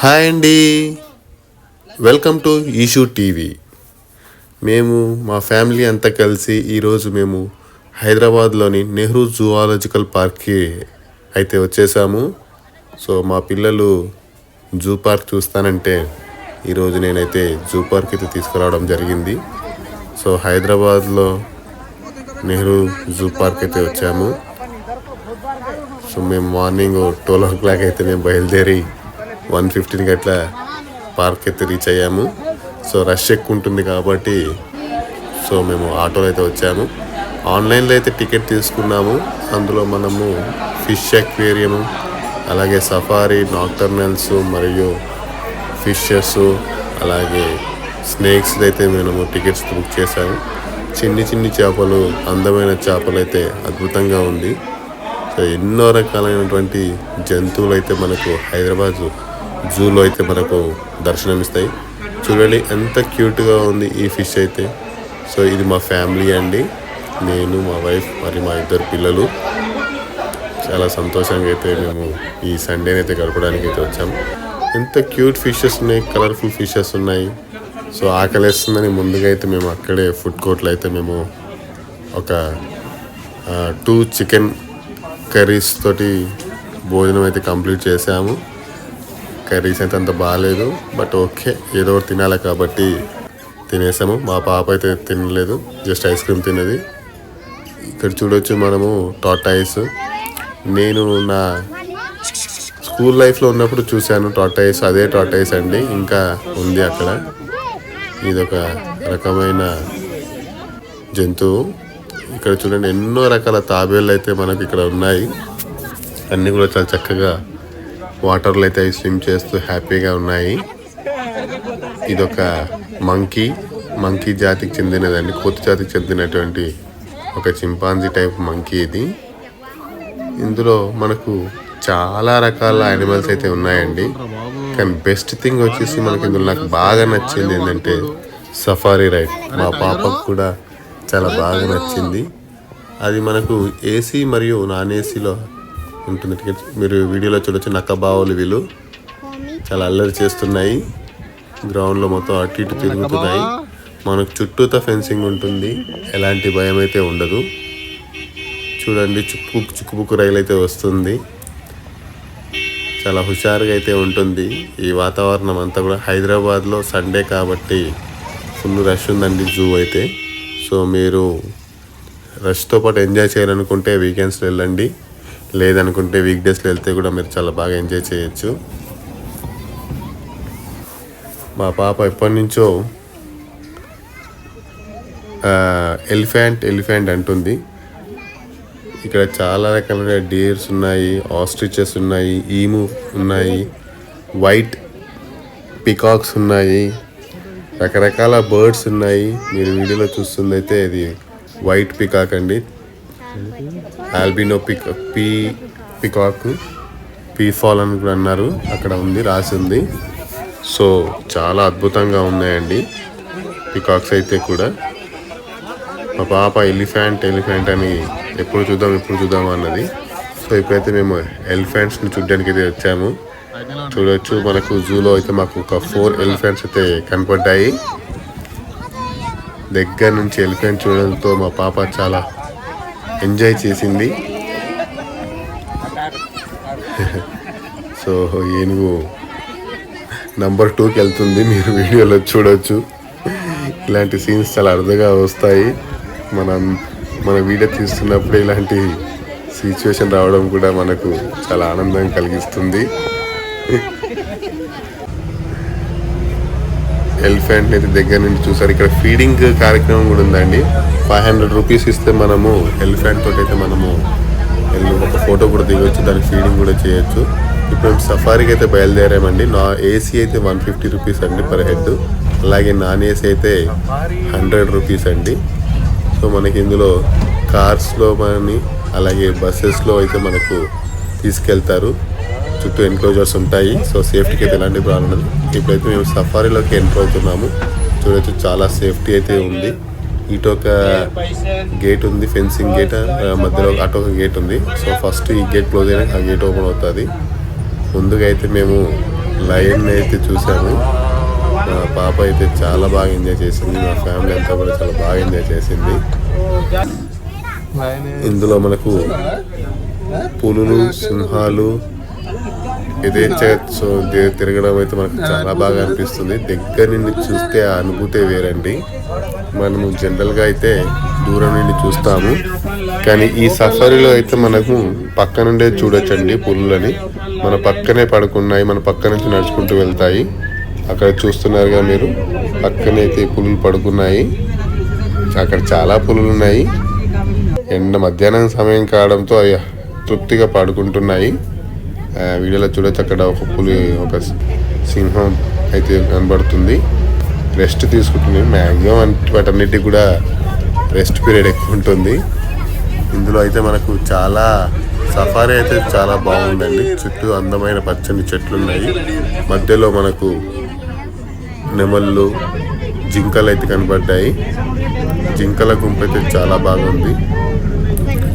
Hi అండి. Welcome to Ishu TV మేము మా ఫ్యామిలీ అంతా కలిసి ఈరోజు మేము హైదరాబాద్లోని నెహ్రూ జువాలజికల్ పార్క్కి అయితే వచ్చేసాము. సో మా పిల్లలు జూ పార్క్ చూస్తానంటే ఈరోజు నేనైతే జూ పార్క్ అయితే తీసుకురావడం జరిగింది. సో హైదరాబాద్లో నెహ్రూ జూ పార్క్ అయితే వచ్చాము. సో మేము మార్నింగ్ ట్వెల్వ్ ఓ క్లాక్ అయితే మేము బయలుదేరి వన్ ఫిఫ్టీన్కి అట్లా పార్క్ అయితే రీచ్ అయ్యాము. సో రష్ ఎక్కువ ఉంటుంది కాబట్టి సో మేము ఆటోలో అయితే వచ్చాము. ఆన్లైన్లో అయితే టికెట్ తీసుకున్నాము. అందులో మనము ఫిష్ అక్వేరియము అలాగే సఫారీ నాక్టర్నల్స్ మరియు ఫిషెస్ అలాగే స్నేక్స్ అయితే మేము టికెట్స్ బుక్ చేశాము. చిన్ని చిన్ని చేపలు అందమైన చేపలు అయితే అద్భుతంగా ఉంది. సో ఎన్నో రకాలైనటువంటి జంతువులు అయితే మనకు హైదరాబాద్ జూలో అయితే మనకు దర్శనమిస్తాయి. చూడండి ఎంత క్యూట్గా ఉంది ఈ ఫిష్ అయితే. సో ఇది మా ఫ్యామిలీ అండి. నేను మా వైఫ్ మరి మా ఇద్దరు పిల్లలు. చాలా సంతోషంగా అయితే మేము ఈ సండేని అయితే గడపడానికి అయితే వచ్చాము ఎంత క్యూట్ ఫిషెస్ ఉన్నాయి కలర్ఫుల్ ఫిషెస్ ఉన్నాయి. సో ఆకలేస్తుందని ముందుగా అయితే మేము అక్కడే ఫుడ్ కోర్ట్లో అయితే మేము ఒక టూ చికెన్ కర్రీస్ తోటి భోజనం అయితే కంప్లీట్ చేసాము కర్రీస్ అయితే అంత బాగాలేదు. బట్ ఓకే ఏదో ఒకటి తినాలి కాబట్టి తినేసాము. మా పాప అయితే తినలేదు జస్ట్ ఐస్ క్రీమ్ తినేది ఇక్కడ చూడొచ్చు మనము టాటాయిస్ నేను నా స్కూల్ లైఫ్లో ఉన్నప్పుడు చూశాను టాటాయిస్ అదే టాటాయిస్ అండి. ఇంకా ఉంది అక్కడ. ఇదొక రకమైన జంతువు. ఇక్కడ చూడండి ఎన్నో రకాల తాబేళ్ళు అయితే మనకి ఇక్కడ ఉన్నాయి. అన్నీ కూడా చాలా చక్కగా వాటర్లో అయితే అవి స్విమ్ చేస్తూ హ్యాపీగా ఉన్నాయి. ఇదొక మంకీ. మంకీ జాతికి చెందినదండి. కోతి జాతికి చెందినటువంటి ఒక చింపాంజీ టైప్ మంకీ ఇది. ఇందులో మనకు చాలా రకాల యానిమల్స్ అయితే ఉన్నాయండి. కానీ బెస్ట్ థింగ్ వచ్చేసి మనకి ఇందులో నాకు బాగా నచ్చింది ఏంటంటే సఫారీ రైడ్ మా పాపకు కూడా చాలా బాగా నచ్చింది. అది మనకు ఏసీ మరియు నాన్ ఏసీలో ఉంటుంది. టికెట్ మీరు వీడియోలో చూడొచ్చు నక్క బావులు వీళ్ళు. చాలా అల్లరి చేస్తున్నాయి. గ్రౌండ్లో మొత్తం అటు ఇటు తిరుగుతున్నాయి. మనకు చుట్టూతో ఫెన్సింగ్ ఉంటుంది. ఎలాంటి భయం అయితే ఉండదు. చూడండి చుక్కు చుక్కుబుక్కు రైలు అయితే వస్తుంది. చాలా హుషారుగా అయితే ఉంటుంది. ఈ వాతావరణం అంతా కూడా హైదరాబాద్లో సండే కాబట్టి ఫుల్ రష్ ఉందండి జూ అయితే. సో మీరు రష్తో పాటు ఎంజాయ్ చేయాలనుకుంటే వీకెండ్స్లో వెళ్ళండి. లేదనుకుంటే వీక్ డేస్లో వెళ్తే కూడా మీరు చాలా బాగా ఎంజాయ్ చేయొచ్చు. మా పాప ఎప్పటి నుంచో ఎలిఫెంట్ ఎలిఫెంట్ అంటుంది. ఇక్కడ చాలా రకాలైన డీర్స్ ఉన్నాయి ఆస్ట్రిచెస్ ఉన్నాయి ఈము ఉన్నాయి వైట్ పికాక్స్ ఉన్నాయి రకరకాల బర్డ్స్ ఉన్నాయి. మీరు వీడియోలో చూస్తుంది అయితే ఇది వైట్ పికాక్ అండి. Albino pick pea peacock peafowl అని కూడా అన్నారు. అక్కడ ఉంది రాసి ఉంది. సో చాలా అద్భుతంగా ఉన్నాయండి పికాక్స్ అయితే కూడా. మా పాప ఎలిఫెంట్ ఎలిఫెంట్ అని ఎప్పుడు చూద్దాం ఎప్పుడు చూద్దాం అన్నది. సో ఇప్పుడైతే మేము ఎలిఫెంట్స్ని చూడడానికి అయితే వచ్చాము. చూడొచ్చు మనకు జూలో అయితే మాకు ఒక ఫోర్ ఎలిఫెంట్స్ అయితే కనపడ్డాయి. దగ్గర నుంచి ఎలిఫెంట్ చూడడంతో మా పాప చాలా ఎంజాయ్ చేసింది. సో ఏనుగు నంబర్ టూకి వెళ్తుంది మీరు వీడియోలో చూడొచ్చు. ఇలాంటి సీన్స్ చాలా అరుదుగా వస్తాయి. మనం మన వీడియో తీస్తున్నప్పుడు ఇలాంటి సిచ్యువేషన్ రావడం కూడా మనకు చాలా ఆనందం కలిగిస్తుంది. ఎలిఫెంట్ అయితే దగ్గర నుంచి చూసారు. ఇక్కడ ఫీడింగ్ కార్యక్రమం కూడా ఉందండి. ఫైవ్ హండ్రెడ్ రూపీస్ ఇస్తే మనము ఎలిఫెంట్ తోటి అయితే మనము వెళ్ళి ఒక ఫోటో కూడా దిగొచ్చు. దానికి ఫీడింగ్ కూడా చేయొచ్చు. ఇప్పుడు మేము సఫారీకి అయితే బయలుదేరామండి. నా ఏసీ అయితే వన్ ఫిఫ్టీ రూపీస్ అండి పర్ హెడ్. అలాగే నాన్ ఏసీ అయితే హండ్రెడ్ రూపీస్ అండి. సో మనకి ఇందులో కార్స్లో కానీ అలాగే బస్సెస్లో అయితే మనకు తీసుకెళ్తారు. చుట్టూ ఎన్క్లోజర్స్ ఉంటాయి. సో సేఫ్టీకి అయితే ఎలాంటి ప్రాబ్లం ఉండదు ఇప్పుడైతే మేము సఫారీలోకి ఎంటర్ అవుతున్నాము. చూడొచ్చు చాలా సేఫ్టీ అయితే ఉంది. ఇటు ఒక గేట్ ఉంది ఫెన్సింగ్ గేట్ మధ్యలో అటు ఒక గేట్ ఉంది. సో ఫస్ట్ ఈ గేట్ క్లోజ్ అయినా ఆ గేట్ ఓపెన్ అవుతుంది. ముందుగా అయితే మేము లయన్ అయితే చూసాము. మా పాప అయితే చాలా బాగా ఎంజాయ్ చేసింది. మా ఫ్యామిలీ అంతా కూడా చాలా బాగా ఎంజాయ్ చేసింది. ఇందులో మనకు పులులు సింహాలు యథేచ్ఛగా తిరగడం అయితే మనకు చాలా బాగా అనిపిస్తుంది. దగ్గర నుండి చూస్తే ఆ అనుభూతే వేరండి. మనము జనరల్గా అయితే దూరం నుండి చూస్తాము. కానీ ఈ సఫరీలో అయితే మనకు పక్క నుండే చూడొచ్చండి పులులని. మన పక్కనే పడుకున్నాయి మన పక్క నుంచి నడుచుకుంటూ వెళ్తాయి. అక్కడ చూస్తున్నారుగా మీరు పక్కనే అయితే పులులు పడుకున్నాయి. అక్కడ చాలా పులులు ఉన్నాయి ఎండ మధ్యాహ్నం సమయం కావడంతో అవి తృప్తిగా పడుకుంటున్నాయి. వీడియోలో చూడొచ్చు అక్కడ ఒక పులి ఒక సింహం అయితే కనబడుతుంది. రెస్ట్ తీసుకుంటుంది. మ్యాక్సిమం వాటన్నిటికి కూడా రెస్ట్ పీరియడ్ ఎక్కువ ఉంటుంది. ఇందులో అయితే మనకు చాలా సఫారీ అయితే చాలా బాగుందండి. చుట్టూ అందమైన పచ్చని చెట్లు ఉన్నాయి. మధ్యలో మనకు నెమళ్ళు జింకలు అయితే కనబడ్డాయి. జింకల గుంపు అయితే చాలా బాగుంది.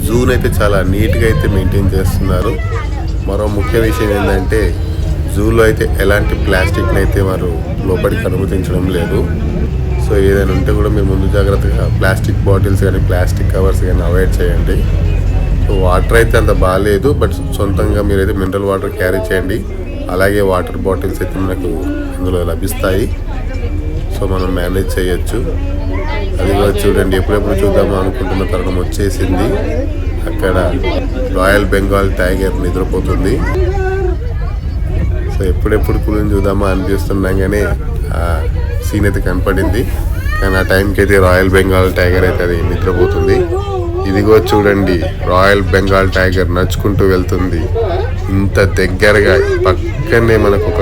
జూన్ అయితే చాలా నీట్గా అయితే మెయింటైన్ చేస్తున్నారు. మరో ముఖ్య విషయం ఏంటంటే జూలో అయితే ఎలాంటి ప్లాస్టిక్ని అయితే వారు లోపలికి అనుమతించడం లేదు. సో ఏదైనా ఉంటే కూడా మీరు ముందు జాగ్రత్తగా ప్లాస్టిక్ బాటిల్స్ కానీ ప్లాస్టిక్ కవర్స్ కానీ అవాయిడ్ చేయండి. సో వాటర్ అయితే అంత బాగాలేదు బట్ సొంతంగా మీరైతే మినరల్ వాటర్ క్యారీ చేయండి. అలాగే వాటర్ బాటిల్స్ అయితే మనకు అందులో లభిస్తాయి. సో మనం మేనేజ్ చేయొచ్చు. అది కూడా చూడండి ఎప్పుడెప్పుడు చూద్దామో అనుకుంటున్న తరుణం వచ్చేసింది. అక్కడ రాయల్ బెంగాల్ టైగర్ నిద్రపోతుంది. సో ఎప్పుడెప్పుడు కులిని చూద్దామా అనిపిస్తున్నాం ఆ సీన్ అయితే కనపడింది. కానీ ఆ టైంకి అయితే రాయల్ బెంగాల్ టైగర్ అయితే అది నిద్రపోతుంది. ఇదిగో చూడండి రాయల్ బెంగాల్ టైగర్ నడుచుకుంటూ వెళ్తుంది. ఇంత దగ్గరగా పక్కనే మనకు ఒక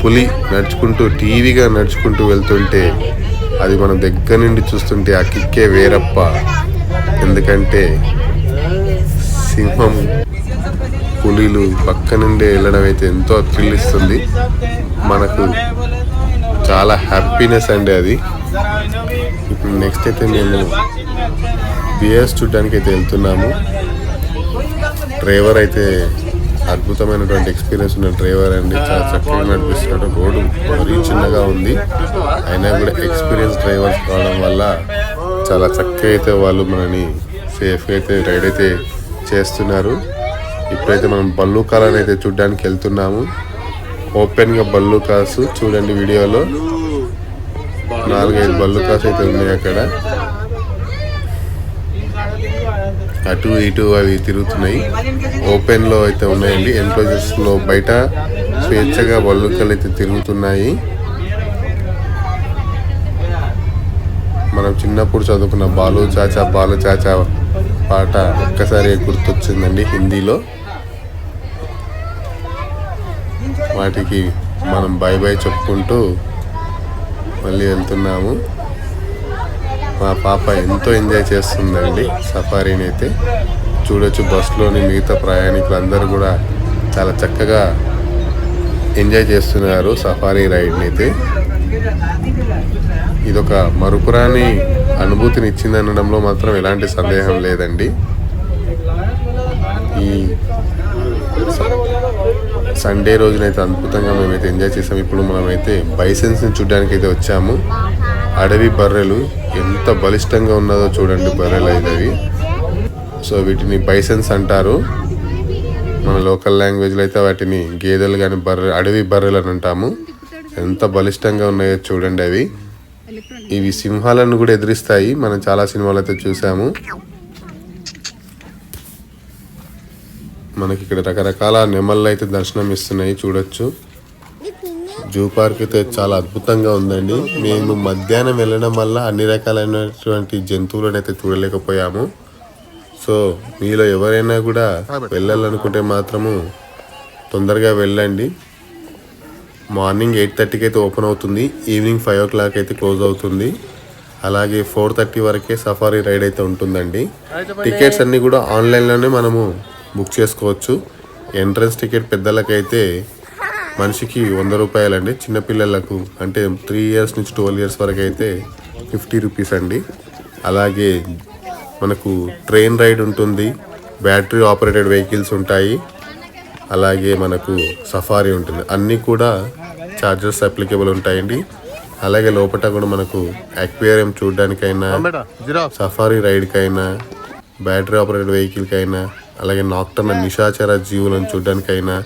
పులి నడుచుకుంటూ టీవీగా నడుచుకుంటూ వెళ్తుంటే అది మనం దగ్గర నుండి చూస్తుంటే ఆ కిక్కే వేరప్ప. ఎందుకంటే సింహం పులిలు పక్క నుండి వెళ్ళడం అయితే ఎంతో థ్రిల్ ఇస్తుంది మనకు చాలా హ్యాపీనెస్ అండి అది. ఇప్పుడు నెక్స్ట్ అయితే మేము బిఎస్ చూడడానికి అయితే వెళ్తున్నాము. డ్రైవర్ అయితే అద్భుతమైనటువంటి ఎక్స్పీరియన్స్ ఉన్న డ్రైవర్ అండి. చాలా చక్కగా నడిపిస్తున్నాడు. రోడ్డు మరీ చిన్నగా ఉంది. అయినా కూడా ఎక్స్పీరియన్స్ డ్రైవర్స్ కావడం వల్ల చాలా చక్కగా అయితే వాళ్ళు మనని సేఫ్గా అయితే రైడ్ అయితే చేస్తున్నారు. ఇప్పుడైతే మనం బల్లూకాలను అయితే చూడడానికి వెళ్తున్నాము. ఓపెన్గా బల్లూకాస్ చూడండి వీడియోలో. నాలుగైదు బల్లూకాస్ అయితే ఉన్నాయి అక్కడ. అటు ఇటు అవి తిరుగుతున్నాయి. ఓపెన్లో అయితే ఉన్నాయండి. ఎన్క్లోజర్స్లో బయట స్వేచ్ఛగా బల్లుకలు అయితే తిరుగుతున్నాయి. మనం చిన్నప్పుడు చదువుకున్న బాలు చాచా బాలు చాచా పాట ఒక్కసారి గుర్తొచ్చిందండి హిందీలో. వాటికి మనం బై బై చెప్పుకుంటూ మళ్ళీ వెళ్తున్నాము. మా పాప ఎంతో ఎంజాయ్ చేస్తుందండి సఫారీని అయితే. చూడొచ్చు బస్సులోని మిగతా ప్రయాణికులు అందరూ కూడా చాలా చక్కగా ఎంజాయ్ చేస్తున్నారు సఫారీ రైడ్ని అయితే. ఇదొక మరుపురాని అనుభూతిని ఇచ్చింది అనడంలో మాత్రం ఎలాంటి సందేహం లేదండి. ఈ సండే రోజునైతే అద్భుతంగా మేమైతే ఎంజాయ్ చేసాం ఇప్పుడు మనమైతే బైసెన్స్ని చూడడానికి అయితే వచ్చాము. అడవి బర్రెలు ఎంత బలిష్టంగా ఉన్నదో చూడండి బర్రెలు అయితే అవి సో వీటిని బైసెన్స్ అంటారు. మన లోకల్ లాంగ్వేజ్లో అయితే వాటిని గేదెలు కానీ బర్రె అడవి బర్రెలు అని అంటాము. ఎంత బలిష్టంగా ఉన్నాయో చూడండి అవి. ఇవి సింహాలను కూడా ఎదిరిస్తాయి. మనం చాలా సినిమాలు అయితే చూసాము. మనకి ఇక్కడ రకరకాల నెమళ్ళు అయితే దర్శనం ఇస్తున్నాయి. చూడొచ్చు. జూ పార్క్ అయితే చాలా అద్భుతంగా ఉందండి. మేము మధ్యాహ్నం వెళ్ళడం వల్ల అన్ని రకాలైనటువంటి జంతువులను అయితే చూడలేకపోయాము. సో మీలో ఎవరైనా కూడా వెళ్ళాలనుకుంటే మాత్రము తొందరగా వెళ్ళండి. మార్నింగ్ ఎయిట్ థర్టీకి అయితే ఓపెన్ అవుతుంది. ఈవినింగ్ ఫైవ్ ఓ క్లాక్ అయితే క్లోజ్ అవుతుంది. అలాగే ఫోర్ థర్టీ వరకే సఫారీ రైడ్ అయితే ఉంటుందండి. టికెట్స్ అన్నీ కూడా ఆన్లైన్లోనే మనము బుక్ చేసుకోవచ్చు. ఎంట్రన్స్ టికెట్ పెద్దలకైతే మనిషికి వంద రూపాయలండి. చిన్నపిల్లలకు అంటే త్రీ ఇయర్స్ నుంచి ట్వెల్వ్ ఇయర్స్ వరకు అయితే ఫిఫ్టీ రూపీస్ అండి. అలాగే మనకు ట్రైన్ రైడ్ ఉంటుంది. బ్యాటరీ ఆపరేటెడ్ వెహికల్స్ ఉంటాయి. అలాగే మనకు సఫారీ ఉంటుంది. అన్నీ కూడా చార్జెస్ అప్లికేబుల్ ఉంటాయండి. అలాగే లోపల కూడా మనకు అక్వేరియం చూడడానికైనా సఫారీ రైడ్కైనా బ్యాటరీ ఆపరేటెడ్ వెహికల్కైనా అలాగే నాక్టర్న నిశాచర జీవులను చూడడానికైనా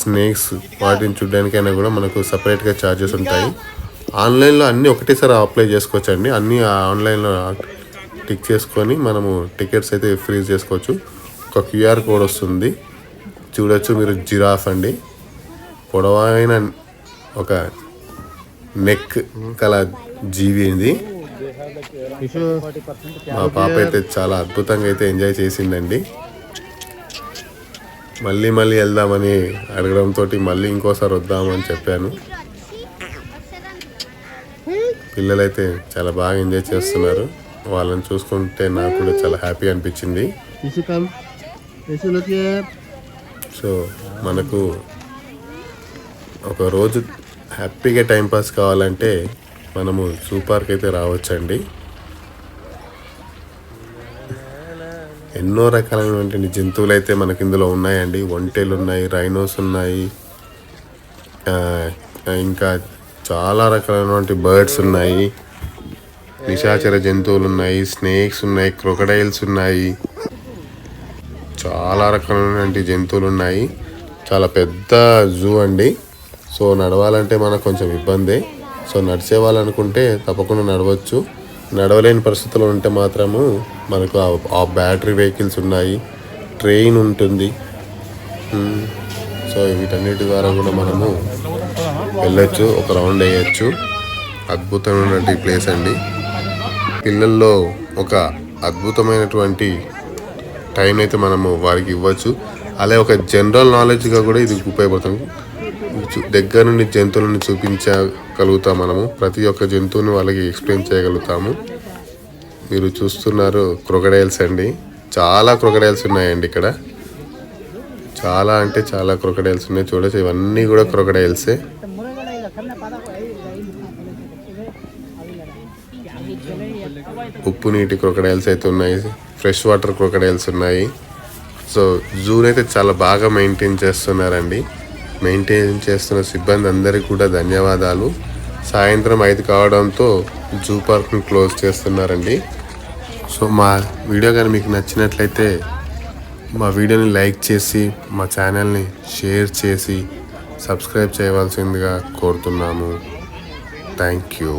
స్నేక్స్ వాటిని చూడడానికైనా కూడా మనకు సపరేట్గా ఛార్జెస్ ఉంటాయి. ఆన్లైన్లో అన్నీ ఒకటేసారి అప్లై చేసుకోవచ్చు అండి అన్నీ ఆన్లైన్లో టిక్ చేసుకొని మనము టికెట్స్ అయితే ఫ్రీజ్ చేసుకోవచ్చు. ఒక క్యూఆర్ కోడ్ వస్తుంది. చూడొచ్చు మీరు జిరాఫ్ అండి. పొడవైన ఒక నెక్ కల జీవి ఇది మా పాప అయితే చాలా అద్భుతంగా అయితే ఎంజాయ్ చేసిందండి. మళ్ళీ మళ్ళీ వెళ్దామని అడగడంతో మళ్ళీ ఇంకోసారి వద్దామని చెప్పాను. పిల్లలైతే చాలా బాగా ఎంజాయ్ చేస్తున్నారు. వాళ్ళని చూసుకుంటే నాకు కూడా చాలా హ్యాపీ అనిపించింది. సో మనకు ఒక రోజు హ్యాపీగా టైంపాస్ కావాలంటే మనము జూ పార్క్ అయితే రావచ్చండి. ఎన్నో రకాలైనటువంటి జంతువులు అయితే మనకి ఇందులో ఉన్నాయండి. ఒంటెలు ఉన్నాయి రైనోస్ ఉన్నాయి ఇంకా చాలా రకాలైనటువంటి బర్డ్స్ ఉన్నాయి. నిశాచర జంతువులు ఉన్నాయి స్నేక్స్ ఉన్నాయి క్రొకడైల్స్ ఉన్నాయి. చాలా రకాలైనటువంటి జంతువులు ఉన్నాయి చాలా పెద్ద జూ అండి. సో నడవాలంటే మనకు కొంచెం ఇబ్బంది. సో నడిచే వాళ్ళనుకుంటే తప్పకుండా నడవచ్చు. నడవలేని పరిస్థితులు ఉంటే మాత్రము మనకు ఆ- ఆ బ్యాటరీ వెహికల్స్ ఉన్నాయి. ట్రైన్ ఉంటుంది. సో వీటన్నిటి ద్వారా కూడా మనము వెళ్ళొచ్చు ఒక రౌండ్ వేయచ్చు. అద్భుతమైనటువంటి ప్లేస్ అండి. పిల్లల్లో ఒక అద్భుతమైనటువంటి టైం అయితే మనము వారికి ఇవ్వచ్చు. అలాగే ఒక జనరల్ నాలెడ్జ్గా కూడా ఇది ఉపయోగపడుతుంది. దగ్గర నుండి జంతువులను చూపించగలుగుతాం మనము. ప్రతి ఒక్క జంతువుని వాళ్ళకి ఎక్స్ప్లెయిన్ చేయగలుగుతాము. మీరు చూస్తున్నారు క్రొకడైల్స్ అండి. చాలా క్రొకడైల్స్ ఉన్నాయండి ఇక్కడ. చాలా అంటే చాలా క్రొకడైల్స్ ఉన్నాయి. చూడచ్చు. ఇవన్నీ కూడా క్రొకడైల్సే. ఉప్పు నీటి క్రొకడైల్స్ అయితే ఉన్నాయి. ఫ్రెష్ వాటర్ క్రొకడైల్స్ ఉన్నాయి. సో జూని అయితే చాలా బాగా మెయింటైన్ చేస్తున్నారండి. మెయింటైన్ చేస్తున్న సిబ్బంది అందరికీ కూడా ధన్యవాదాలు. సాయంత్రం ఐదు కావడంతో జూ పార్క్ని క్లోజ్ చేస్తున్నారండి. సో మా వీడియో కానీ మీకు నచ్చినట్లయితే మా వీడియోని లైక్ చేసి మా ఛానల్ని షేర్ చేసి సబ్స్క్రైబ్ చేయవలసిందిగా కోరుతున్నాము. Thank you.